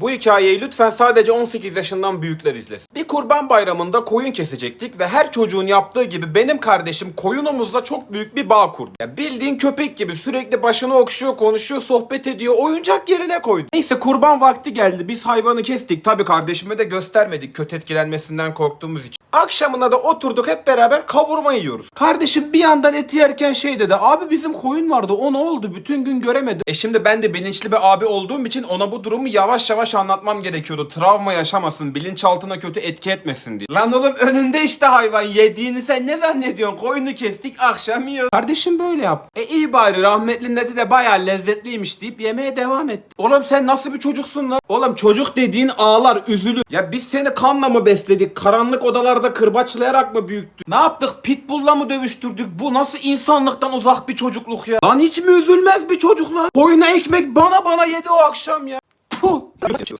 Bu hikayeyi lütfen sadece 18 yaşından büyükler izlesin. Bir kurban bayramında koyun kesecektik ve her çocuğun yaptığı gibi benim kardeşim koyunumuzla çok büyük bir bağ kurdu. Ya bildiğin köpek gibi sürekli başını okşuyor, konuşuyor, sohbet ediyor, oyuncak yerine koydu. Neyse kurban vakti geldi. Biz hayvanı kestik. Tabii kardeşime de göstermedik kötü etkilenmesinden korktuğumuz için. Akşamına da oturduk hep beraber kavurma yiyoruz. Kardeşim bir yandan eti yerken şey dedi. Abi bizim koyun vardı o ne oldu? Bütün gün göremedim. E şimdi ben de bilinçli bir abi olduğum için ona bu durumu yavaş yavaş anlatmam gerekiyordu. Travma yaşamasın, bilinçaltına kötü etki etmesin diye. Lan oğlum önünde işte hayvan yediğini sen ne zannediyorsun? Koyunu kestik akşam yiyoruz. Kardeşim böyle yap. E iyi bari rahmetlinin eti de bayağı lezzetliymiş deyip yemeye devam et. Oğlum sen nasıl bir çocuksun lan? Oğlum çocuk dediğin ağlar, üzülür. Ya biz seni kanla mı besledik? Karanlık odalarda kırbaçlayarak mı büyüttük? Ne yaptık? Pitbull'la mı dövüştürdük? Bu nasıl insanlıktan uzak bir çocukluk ya? Lan hiç mi üzülmez bir çocuk lan? Koyuna ekmek bana bana yedi o akşam ya. Puh.